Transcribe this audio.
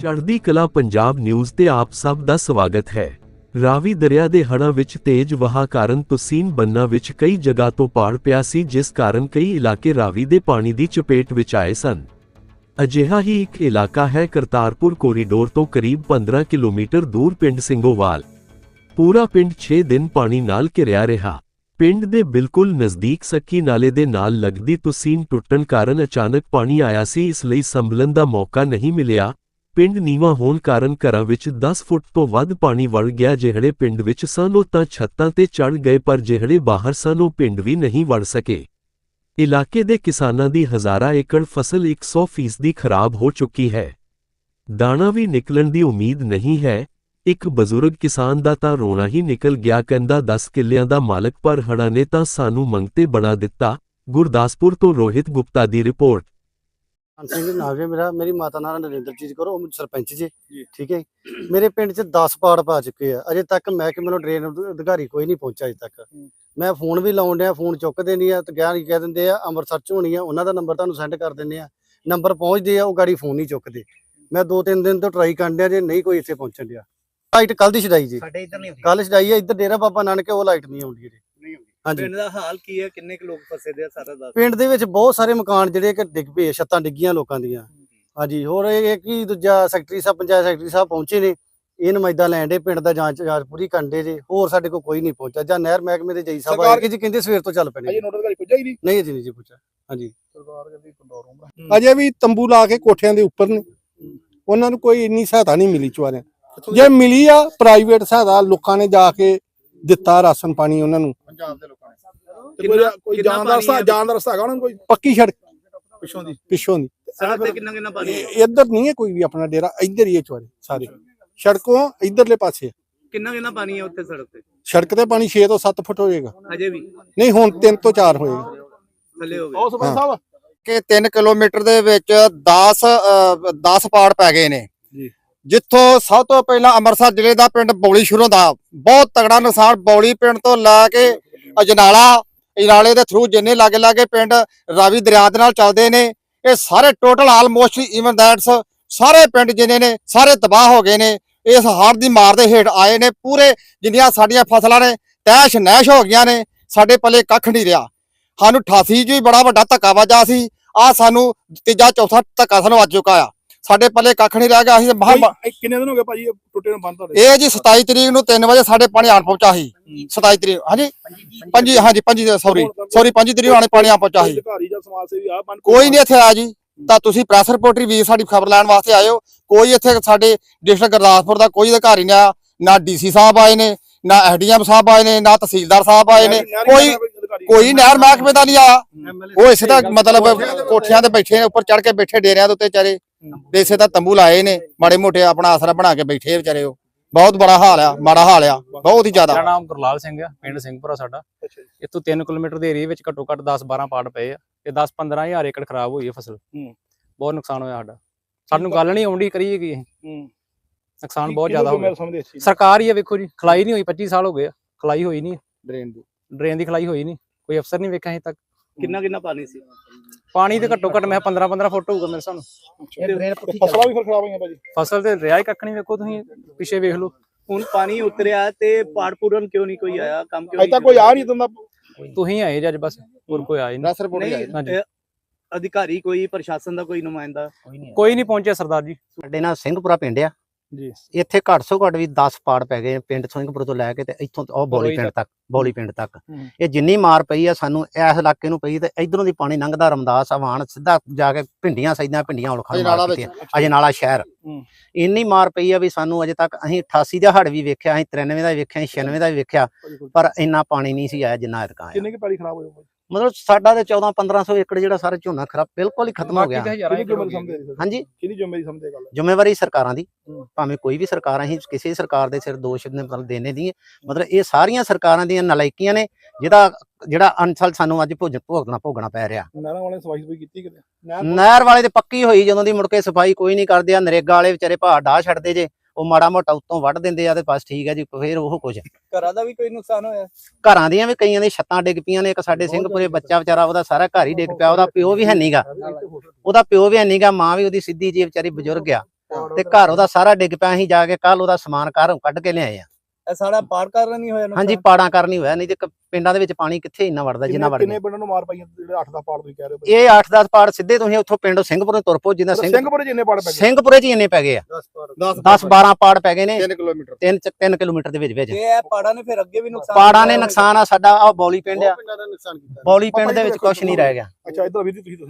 ਚੜ੍ਹਦੀ ਕਲਾ ਪੰਜਾਬ ਨਿਊਜ਼ ਤੇ ਆਪ ਸਭ ਦਾ ਸਵਾਗਤ ਹੈ। ਰਾਵੀ ਦਰਿਆ ਦੇ ਹੜ੍ਹਾਂ ਵਿੱਚ ਤੇਜ਼ ਵਹਾਅ ਕਾਰਨ ਤੁਸੀਨ ਬੰਨਾ ਵਿੱਚ ਕਈ ਜਗ੍ਹਾ ਤੋਂ ਪਾੜ ਪਿਆ ਸੀ, ਜਿਸ ਕਾਰਨ ਕਈ ਇਲਾਕੇ ਰਾਵੀ ਦੇ ਪਾਣੀ ਦੀ ਚਪੇਟ ਵਿੱਚ ਆਏ ਸਨ। ਅਜਿਹਾ ਹੀ ਇੱਕ ਇਲਾਕਾ ਹੈ ਕਰਤਾਰਪੁਰ ਕੋਰੀਡੋਰ ਤੋਂ ਕਰੀਬ 15 ਕਿਲੋਮੀਟਰ ਦੂਰ ਪਿੰਡ ਸਿੰਘੋਵਾਲ। ਪੂਰਾ ਪਿੰਡ 6 ਦਿਨ ਪਾਣੀ ਨਾਲ ਘਿਰਿਆ ਰਿਹਾ। ਪਿੰਡ ਦੇ ਬਿਲਕੁਲ ਨਜ਼ਦੀਕ ਸੱਕੀ ਨਾਲੇ ਦੇ ਨਾਲ ਲੱਗਦੀ ਤੁਸੀਨ ਟੁੱਟਣ ਕਾਰਨ ਅਚਾਨਕ ਪਾਣੀ ਆਇਆ ਸੀ, ਇਸ ਲਈ ਸੰਭਲਣ ਦਾ ਮੌਕਾ ਨਹੀਂ ਮਿਲਿਆ। ਪਿੰਡ ਨੀਵਾਂ ਹੋਣ ਕਾਰਨ ਘਰਾਂ ਵਿੱਚ 10 ਫੁੱਟ ਤੋਂ ਵੱਧ ਪਾਣੀ ਵੜ ਗਿਆ। ਜਿਹੜੇ ਪਿੰਡ ਵਿੱਚ ਸਨ, ਉਹ ਤਾਂ ਛੱਤਾਂ ਤੇ ਚੜ ਗਏ, ਪਰ ਜਿਹੜੇ ਬਾਹਰ ਸਨ, ਉਹ ਪਿੰਡ ਵੀ ਨਹੀਂ ਵੜ ਸਕੇ। ਇਲਾਕੇ ਦੇ ਕਿਸਾਨਾਂ ਦੀ ਹਜ਼ਾਰਾਂ ਏਕੜ ਫਸਲ 100% ਖਰਾਬ ਹੋ ਚੁੱਕੀ ਹੈ। ਦਾਣਾ ਵੀ ਨਿਕਲਣ ਦੀ ਉਮੀਦ ਨਹੀਂ ਹੈ। ਇੱਕ ਬਜ਼ੁਰਗ ਕਿਸਾਨ ਦਾ ਤਾਂ ਰੋਣਾ ਹੀ ਨਿਕਲ ਗਿਆ, ਕਹਿੰਦਾ 10 ਕਿੱਲਿਆਂ ਦਾ ਮਾਲਕ ਪਰ ਹੜ੍ਹਾਂ ਨੇ ਤਾਂ ਸਾਨੂੰ ਮੰਗਤੇ ਬਣਾ ਦਿੱਤਾ। ਗੁਰਦਾਸਪੁਰ ਤੋਂ ਰੋਹਿਤ ਗੁਪਤਾ ਦੀ ਰਿਪੋਰਟ। ਹਨ ਸਿੰਘ ਜੀ ਨਾਮ ਹੈ ਮੇਰਾ ਮੇਰੀ ਮਾਤਾ ਨਾਲ ਨਰਿੰਦਰਜੀਤ ਕਰੋ ਉਹ ਸਰਪੰਚ ਜੀ ਜੀ। ਠੀਕ ਹੈ ਮੇਰੇ ਪਿੰਡ 'ਚ 10 ਪਾੜ ਪਾ ਚੁੱਕੇ ਆ। ਅਜੇ ਤੱਕ ਮੈਂ ਕਿ ਮੈਨੂੰ ਡਰੇਨ ਅਧਿਕਾਰੀ ਕੋਈ ਨਹੀਂ ਪਹੁੰਚਿਆ ਅਜੇ ਤੱਕ। ਮੈਂ ਫੋਨ ਵੀ ਲਾਉਣ ਡਿਆ ਫੋਨ ਚੁੱਕਦੇ ਨਹੀਂ ਆ ਤੇ ਗਿਆ ਨਹੀਂ ਕਹਿ ਦਿੰਦੇ ਆ ਅੰਮ੍ਰਿਤਸਰ 'ਚ ਹੋਣੀ ਆ ਉਹਨਾਂ ਦਾ ਨੰਬਰ ਤੁਹਾਨੂੰ ਸੈਂਡ ਕਰ ਦਿੰਦੇ ਆ। ਨੰਬਰ ਪਹੁੰਚਦੇ ਆ ਉਹ ਗਾੜੀ ਫੋਨ ਨਹੀਂ ਚੁੱਕਦੇ। ਮੈਂ ਦੋ ਤਿੰਨ ਦਿਨ ਤੋਂ ਟਰਾਈ ਕਰਨ ਡਿਆ ਜੇ ਨਹੀਂ ਕੋਈ ਇੱਥੇ ਪਹੁੰਚਣ ਡਿਆ। ਲਾਈਟ ਕੱਲ ਦੀ ਛਡਾਈ ਜੀ। ਸਾਡੇ ਇੱਧਰ ਨਹੀਂ ਹੁੰਦੀ। ਕੱਲ ਛਡਾਈ ਆ ਇੱਧਰ ਡੇਰਾ ਬਾਬਾ ਨਾਨਕ ਉਹ ਲਾਈਟ ਨਹੀਂ ਆਉਂਦੀ ਜੀ ਹਾਂਜੀ। ਪਿੰਡ ਦਾ ਹਾਲ ਕੀ ਹੈ? ਕਿੰਨੇ ਕੁ ਲੋਕ ਫਸੇ ਦੇ ਆ? ਸਾਰਾ ਦੱਸ ਪਿੰਡ ਦੇ ਵਿੱਚ ਬਹੁਤ ਸਾਰੇ ਮਕਾਨ ਜਿਹੜੇ ਕਿ ਡਿੱਗ ਪਏ ਛੱਤਾਂ ਡਿੱਗੀਆਂ ਲੋਕਾਂ ਦੀਆਂ। ਹਾਂਜੀ ਹੋਰ ਇਹ ਹੈ ਕਿ ਦੂਜਾ ਸੈਕਟਰੀ ਸਾਹਿਬ ਪੰਚਾਇਤ ਸੈਕਟਰੀ ਸਾਹਿਬ ਪਹੁੰਚੇ ਨੇ। ਇਹ ਨੁਮਾਇੰਦਾ ਲੈਣ ਦੇ ਪਿੰਡ ਦਾ ਜਾਂਚ ਜਾਂਚ ਪੂਰੀ ਕਰਦੇ ਜੇ। ਹੋਰ ਸਾਡੇ ਕੋਲ ਕੋਈ ਨਹੀਂ ਪਹੁੰਚਾ ਜਾਂ ਨਹਿਰ ਮਹਿਕਮੇ ਦੇ ਜਈ ਸਾਹਿਬ ਆਏ ਕਿ ਜੀ ਕਹਿੰਦੇ ਸਵੇਰ ਤੋਂ ਚੱਲ ਪੈਣੇ ਅਜੇ ਨੋਟਿਸ ਕਰੀ ਪੁੱਜਾ ਹੀ ਨਹੀਂ? ਨਹੀਂ ਜੀ ਨਹੀਂ ਜੀ ਪੁੱਛਿਆ ਹਾਂਜੀ। ਸਰਕਾਰ ਕਹਿੰਦੀ ਕੰਡੋਰੋਂ ਅਜੇ ਵੀ ਤੰਬੂ ਲਾ ਕੇ ਕੋਠਿਆਂ ਦੇ ਉੱਪਰ ਨੇ। ਉਹਨਾਂ ਨੂੰ ਕੋਈ ਇੰਨੀ ਸਹਾਇਤਾ ਨਹੀਂ ਮਿਲੀ ਚੁਆਰਿਆਂ ਜੇ ਮਿਲੀ? ਆ ਪ੍ਰਾਈਵੇਟ ਸਹਾਇਤਾ ਲੋਕਾਂ ਨੇ ਜਾ ਕੇ ਦਿੱਤਾ ਰਾਸ਼ਨ ਪਾਣੀ ਉਹਨਾਂ ਨੂੰ। ਪੰਜਾਬ ਦੇ ਲੋਕਾਂ ਨੇ। ਤੇ ਕੋਈ ਕੋਈ ਜਾਣ ਦਾ ਰਸਤਾ ਜਾਣ ਦਾ ਰਸਤਾ ਹੈਗਾ ਉਹਨਾਂ ਨੂੰ ਕੋਈ? ਪੱਕੀ ਸੜਕ। ਪਿੱਛੋਂ ਦੀ। ਪਿੱਛੋਂ ਦੀ। ਸੜਕ ਤੇ ਕਿੰਨਾ ਕਿੰਨਾ ਪਾਣੀ ਹੈ? ਇਹ- ਇੱਧਰ ਨਹੀਂ ਹੈ ਕੋਈ ਵੀ ਆਪਣਾ ਡੇਰਾ ਇੱਧਰ ਹੀ ਹੈ ਚੁਆਰੇ ਸਾਰੇ। ਸੜਕੋਂ ਇੱਧਰਲੇ ਪਾਸੇ। ਕਿੰਨਾ ਕਿੰਨਾ ਪਾਣੀ ਹੈ ਉੱਥੇ ਸੜਕ ਤੇ? ਸੜਕ ਤੇ ਪਾਣੀ 6 ਤੋਂ 7 ਫੁੱਟ ਹੋਏਗਾ। ਅਜੇ ਵੀ? ਨਹੀਂ ਹੁਣ 3 ਤੋਂ 4 ਹੋਏਗਾ। ਥੱਲੇ ਹੋ ਗਏ ਸਰਪੰਚ ਸਾਹਿਬ। ਕਿ 3 ਕਿਲੋਮੀਟਰ ਦੇ ਵਿੱਚ 10 ਅ, 10 ਪਾੜ ਪੈ ਗਏ ਨੇ। ਜਿੱਥੋਂ ਸਭ ਤੋਂ ਪਹਿਲਾਂ ਅੰਮ੍ਰਿਤਸਰ ਜ਼ਿਲ੍ਹੇ ਦਾ ਪਿੰਡ ਬੌਲੀ ਸ਼ੁਰੂ ਦਾ ਬਹੁਤ ਤਗੜਾ ਨੁਕਸਾਨ ਬੌਲੀ ਪਿੰਡ ਤੋਂ ਲੈ ਕੇ ਅਜਨਾਲਾ, ਅਜਨਾਲੇ ਦੇ ਥਰੂ ਜਿੰਨੇ ਲਾਗੇ ਲਾਗੇ ਪਿੰਡ ਰਾਵੀ ਦਰਿਆ ਦੇ ਨਾਲ ਚੱਲਦੇ ਨੇ, ਇਹ ਸਾਰੇ ਟੋਟਲ ਆਲਮੋਸਟ ਇਵਨ ਦੈਟਸ ਸਾਰੇ ਪਿੰਡ ਜਿੰਨੇ ਨੇ, ਸਾਰੇ ਤਬਾਹ ਹੋ ਗਏ ਨੇ, ਇਸ ਹੜ੍ਹ ਦੀ ਮਾਰ ਦੇ ਹੇਠ ਆਏ ਨੇ, ਪੂਰੇ ਜਿੰਨੀਆਂ ਸਾਡੀਆਂ ਫਸਲਾਂ ਨੇ, ਤੈਸ਼ ਨੈਸ਼ ਹੋ ਗਈਆਂ ਨੇ, ਸਾਡੇ ਪੱਲੇ ਕੱਖ ਨਹੀਂ ਰਿਹਾ। ਸਾਨੂੰ 88 ਚ ਵੀ ਬੜਾ ਵੱਡਾ ਧੱਕਾ ਵੱਜਾ ਸੀ ਆ ਸਾਨੂੰ ਤੀਜਾ, ਚੌਥਾ ਧੱਕਾ ਸਾਨੂੰ ਵੱਜ ਚੁੱਕਾ ਆ। ਸਾਡੇ ਪੱਲੇ ਕੱਖ ਨਹੀਂ ਰਹਿ ਗਿਆ ਅਸੀਂ ਇਹ ਕਿੰਨੇ ਦਿਨ ਹੋ ਗਏ ਭਾਜੀ ਇਹ ਟੁੱਟੇ ਨੂੰ ਬੰਦ ਤੁਹਾਡੇ? ਇਹ ਜੀ 27 ਤਰੀਕ ਨੂੰ 3 ਵਜੇ ਸਾਡੇ ਪਾਣੀ ਆਣ ਪਹੁੰਚਾ ਸੀ। 27 ਤਰੀਕ ਹਾਂਜੀ? ਪੰਜੀ ਹਾਂਜੀ ਪੰਜੀ ਸੌਰੀ ਸੌਰੀ ਪੰਜੀ ਤਰੀਕ ਆਣੇ ਪਾਣੀ ਆ ਪਹੁੰਚਾ ਸੀ। ਅਧਿਕਾਰੀ ਜਾਂ ਸਮਾਜ ਸੇਵੀ ਆ ਬੰਦ ਕੋਈ ਨਹੀਂ ਇੱਥੇ ਆਇਆ ਜੀ। ਤਾਂ ਤੁਸੀਂ ਪ੍ਰੈਸ ਰਿਪੋਰਟਰੀ ਵੀ ਸਾਡੀ ਖਬਰ ਲੈਣ ਵਾਸਤੇ ਆਏ ਹੋ। ਕੋਈ ਇੱਥੇ ਸਾਡੇ ਡਿਸਟ੍ਰਿਕਟ ਗੁਰਦਾਸਪੁਰ ਦਾ ਕੋਈ ਅਧਿਕਾਰੀ ਨਹੀਂ ਆਇਆ। ਨਾ ਡੀਸੀ ਸਾਹਿਬ ਆਏ ਨੇ ਨਾ ਐਸਡੀਐਮ ਸਾਹਿਬ ਆਏ ਨੇ ਨਾ ਤਹਿਸੀਲਦਾਰ ਸਾਹਿਬ ਆਏ ਨੇ। ਕੋਈ ਕੋਈ ਨਹਿਰ ਮਹਿਕਮੇ ਦਾ ਨਹੀਂ ਆਇਆ ਉਹ ਇਸੇ ਦਾ ਮਤਲਬ ਕੋਠਿਆਂ ਤੇ ਬੈਠੇ ਨੇ ਉੱਪਰ ਚੜ ਕੇ ਬੈਠੇ ਡੇਰਿਆਂ ਦੇ ਉੱਤੇ ਵਿਚਾਰੇ। ਤੇ ਇਸੇ ਦਾ ਤੰਬੂ ਲਾਏ ਨੇ ਮਾੜੇ ਮੋਟੇ ਆਪਣਾ ਆਸਰਾ ਬਣਾ ਕੇ ਬੈਠੇ ਵਿਚਾਰੇ ਉਹ। ਬਹੁਤ ਬੜਾ ਹਾਲ ਆ ਮਾੜਾ ਹਾਲ ਆ ਬਹੁਤ ਹੀ ਮੇਰਾ ਜ਼ਿਆਦਾ ਨਾਮ ਗੁਰਲਾਲ ਸਿੰਘ ਆ ਪਿੰਡ ਸਿੰਘਪੁਰਾ ਸਾਡਾ। ਇੱਥੋਂ 3 ਕਿਲੋਮੀਟਰ ਦੇ ਏਰੀਆ ਵਿੱਚ ਘੱਟੋ ਘੱਟ 10 12 ਪਾੜ ਪਏ ਆ। ਤੇ 10 15 ਹਜ਼ਾਰ ਏਕੜ ਖਰਾਬ ਹੋਈ ਹੈ ਫਸਲ। ਬਹੁਤ ਨੁਕਸਾਨ ਹੋਇਆ ਸਾਡਾ। ਸਾਨੂੰ ਗੱਲ ਨਹੀਂ ਆਉਂਦੀ ਕਰੀਏ ਕੀ ਅਸੀਂ ਨੁਕਸਾਨ ਬਹੁਤ ਜ਼ਿਆਦਾ ਹੋ ਗਿਆ। ਸਰਕਾਰ ਹੀ ਆ ਵੇਖੋ ਜੀ ਖਲਾਈ ਨਹੀਂ ਹੋਈ 25 ਸਾਲ ਹੋ ਗਏ ਆ। ਖਲਾਈ ਹੋਈ ਨਹੀਂ ਡਰੇਨ ਦੀ। ਡਰੇਨ ਦੀ ਖਲਾਈ ਹੋਈ ਨਹੀਂ ਕੋਈ ਅਫਸਰ ਨਹੀਂ ਵੇਖਿਆ ਅਜੇ ਤੱਕ। ਕਿੰਨਾ ਕਿੰਨਾ ਪਾਣੀ ਸੀ? ਪਾਣੀ ਤੇ ਘੱਟੋ ਘੱਟ ਮੈਂ 15 15 ਫੁੱਟ ਹੋਊਗਾ ਮੇਰੇ ਸਾਨੂੰ ਫਸਲਾਂ ਵੀ ਫਿਰ ਖਰਾਬ ਹੋਈਆਂ ਭਾਜੀ? ਫਸਲ ਤੇ ਰਿਹਾ ਹੀ ਕੱਖ ਨਹੀਂ ਵੇਖੋ ਤੁਸੀਂ ਪਿੱਛੇ ਵੇਖ ਲਓ। ਹੁਣ ਪਾਣੀ ਉਤਰਿਆ ਤੇ ਪਾੜ ਪੂਰਨ ਕਿਉਂ ਨਹੀਂ ਕੋਈ ਆਇਆ? ਕੰਮ ਕਿਉਂ ਅਜੇ ਤੱਕ ਕੋਈ ਆ ਨਹੀਂ ਦਿੰਦਾ ਤੁਸੀਂ ਆਏ ਜੀ ਅੱਜ ਬਸ ਹੋਰ ਕੋਈ ਆਇਆ ਨਹੀਂ। ਪ੍ਰੈਸ ਰਿਪੋਰਟ ਨਹੀਂ ਹਾਂਜੀ। ਅਧਿਕਾਰੀ ਕੋਈ ਪ੍ਰਸ਼ਾਸਨ ਦਾ ਕੋਈ ਨੁਮਾਇੰਦਾ? ਕੋਈ ਨਹੀਂ ਪਹੁੰਚਿਆ ਸਰਦਾਰ ਜੀ। ਸਾਡੇ ਨਾਲ ਸਿੰਘਪੁਰਾ ਪਿੰਡ ਆ। ਜੀ। ਇੱਥੇ ਘੱਟ ਸੋ ਘੱਟ ਵੀ 10 ਪਾੜ ਪੈ ਗਏ ਪਿੰਡ ਸਿੰਘਪੁਰ ਤੋਂ ਲੈ ਕੇ ਤੇ ਇੱਥੋਂ ਉਹ ਬੌਲੀ ਪਿੰਡ ਤੱਕ। ਬੌਲੀ ਪਿੰਡ ਤੱਕ। ਹੂੰ। ਇਹ ਜਿੰਨੀ ਮਾਰ ਪਈ ਆ ਸਾਨੂੰ ਇਸ ਇਲਾਕੇ ਨੂੰ ਪਈ ਤੇ ਇਧਰੋਂ ਦੀ ਪਾਣੀ ਲੰਘਦਾ ਰਮਦਾਸ ਆਵਾਨ ਸਿੱਧਾ ਜਾ ਕੇ ਭਿੰਡੀਆਂ ਸੈਦਾਂ ਭਿੰਡੀਆਂ ਉਲਖਾਂ ਅਜੇ ਨਾਲਾ ਸ਼ਹਿਰ। ਹੂੰ। ਇੰਨੀ ਮਾਰ ਪਈ ਆ ਵੀ ਸਾਨੂੰ ਅਜੇ ਤੱਕ ਅਸੀਂ 88 ਦਾ ਹੜ ਵੀ ਵੇਖਿਆ ਅਸੀਂ 93 ਦਾ ਵੀ ਵੇਖਿਆ ਅਸੀਂ 96 ਦਾ ਵੀ ਵੇਖਿਆ ਪਰ ਇੰਨਾ ਪਾਣੀ ਨਹੀਂ ਸੀ ਆਇਆ ਜਿੰਨਾ ਇਰਕਾ ਆਇਆ। ਕਿੰਨੇ ਕੀ ਪੈਲੀ ਖਰਾਬ ਹੋਈ ਮਤਲਬ ਸਾਡਾ ਤੇ 14 1500 ਏਕੜ ਜਿਹੜਾ ਸਾਰਾ ਝੋਨਾ ਖਰਾਬ ਬਿਲਕੁਲ ਹੀ ਖਤਮ ਹੋ ਗਿਆ। ਹਾਂਜੀ। ਕਿਹਦੀ ਜ਼ਿੰਮੇਵਾਰੀ ਸਮਝਦੇ ਗੱਲ? ਜ਼ਿੰਮੇਵਾਰੀ ਸਰਕਾਰਾਂ ਦੀ। ਭਾਵੇਂ ਕੋਈ ਵੀ ਸਰਕਾਰ ਅਸੀਂ ਕਿਸੇ ਸਰਕਾਰ ਦੇ ਸਿਰ ਦੋਸ਼ ਨੇ ਮਤਲਬ ਦੇਣੇ ਦੀ ਮਤਲਬ ਇਹ ਸਾਰੀਆਂ ਸਰਕਾਰਾਂ ਦੀਆਂ ਨਲਾਇਕੀਆਂ ਨੇ ਜਿਹਦਾ ਜਿਹੜਾ ਅਨਸਲ ਸਾਨੂੰ ਅੱਜ ਭੋਜਨ ਭੋਗਣਾ ਭੋਗਣਾ ਪੈ ਰਿਹਾ। ਨਹਿਰਾਂ ਵਾਲੇ ਸਫ਼ਾਈ ਸਫ਼ਾਈ ਕੀਤੀ ਕਿਤੇ? ਨਹਿਰ ਵਾਲੇ ਤੇ ਪੱਕੀ ਹੋਈ ਜਦੋਂ ਦੀ ਮੁੜ ਕੇ ਸਫ਼ਾਈ ਕੋਈ ਨਹੀਂ ਕਰਦੇ ਆ ਨਰੇਗਾ ਵਾਲੇ ਵਿਚਾਰੇ ਭਾਅ ਢਾਹ ਛੱਡਦੇ ਜੇ। ਉਹ ਮਾੜਾ ਮੋਟਾ ਉੱਤੋਂ ਵੱਢ ਦਿੰਦੇ ਆ ਤੇ ਬਸ ਠੀਕ ਹੈ ਜੀ ਫੇਰ ਉਹ ਕੁਝ। ਘਰਾਂ ਦਾ ਵੀ ਕੋਈ ਨੁਕਸਾਨ ਹੋਇਆ? ਘਰਾਂ ਦੀਆਂ ਵੀ ਕਈਆਂ ਦੇ ਛੱਤਾਂ ਡਿੱਗ ਪਈਆਂ ਨੇ ਇੱਕ ਸਾਡੇ ਸਿੰਘਪੁਰੇ ਬੱਚਾ ਵਿਚਾਰਾ ਉਹਦਾ ਸਾਰਾ ਘਰ ਹੀ ਡਿੱਗ ਪਿਆ ਉਹਦਾ ਪਿਓ ਵੀ ਹੈ ਨਹੀਂਗਾ ਉਹਦਾ ਪਿਓ ਵੀ ਹੈ ਨਹੀਂਗਾ ਮਾਂ ਵੀ ਉਹਦੀ ਸਿੱਧੀ ਜੀ ਵਿਚਾਰੀ ਬਜ਼ੁਰਗ ਆ। ਤੇ ਘਰ ਉਹਦਾ ਸਾਰਾ ਡਿੱਗ ਪਿਆ ਅਸੀਂ ਜਾ ਕੇ ਕੱਲ ਉਹਦਾ ਸਮਾਨ ਘਰੋਂ ਕੱਢ ਕੇ ਲਿਆਏ ਆ। ਇਹ ਸਾਰਾ ਪਾੜ ਕਾਰਨ ਨਹੀਂ ਹੋਇਆ? ਹਾਂਜੀ ਪਾੜਾਂ ਕਰਨੀ ਹੋਇਆ ਨਹੀਂ ਤੇ ਕ- ਪਿੰਡਾਂ ਦੇ ਵਿੱਚ ਪਾਣੀ ਕਿੱਥੇ ਇੰਨਾ ਵੜਦਾ ਜਿੰਨਾ ਵੜ ਕਿੰਨੇ ਪਿੰਡਾਂ ਨੂੰ ਮਾਰ ਪਾਈਆਂ ਜਿਹੜੇ 8 ਦਾ ਪਾੜ ਤੁਸੀਂ ਕਹਿ ਰਹੇ ਹੋ ਇਹ 8-10 ਪਾੜ ਸਿੱਧੇ ਤੁਸੀਂ ਉੱਥੋਂ ਪਿੰਡੋਂ ਸਿੰਘਪੁਰੋਂ ਤੁਰ ਪੋ ਜਿੱਦਾਂ ਸਿੰਘ ਸਿੰਘਪੁਰ ਜਿੰਨੇ ਪਾੜ ਪੈ ਗਏ? ਸਿੰਘਪੁਰੇ 'ਚ ਹੀ ਇੰਨੇ ਪੈ ਗਏ ਆ। 10 10-12 ਪਾੜ ਪੈ ਗਏ। ਨੇ। 3 ਕਿਲੋਮੀਟਰ। 3 3 ਕਿਲੋਮੀਟਰ ਦੇ ਵਿੱਚ ਵਿੱਚ। ਇਹ ਪਾੜਾਂ ਨੇ ਫਿਰ ਅੱਗੇ ਵੀ ਨੁਕਸਾਨ ਪਾੜਾਂ ਨੇ ਨੁਕਸਾਨ ਆ ਸਾਡਾ ਆ ਬੌਲੀ ਪਿੰਡ ਆ। ਪਿੰਡਾਂ ਦਾ ਨੁਕਸਾਨ ਕੀਤਾ। ਬੌਲੀ ਪਿੰਡ ਦੇ ਵਿੱਚ ਕੁਝ ਨਹੀਂ ਰਹਿ ਗਿਆ। ਅੱਛਾ ਇਧਰ ਜੀ ਤੁਸੀਂ ਦੱਸਣਾ।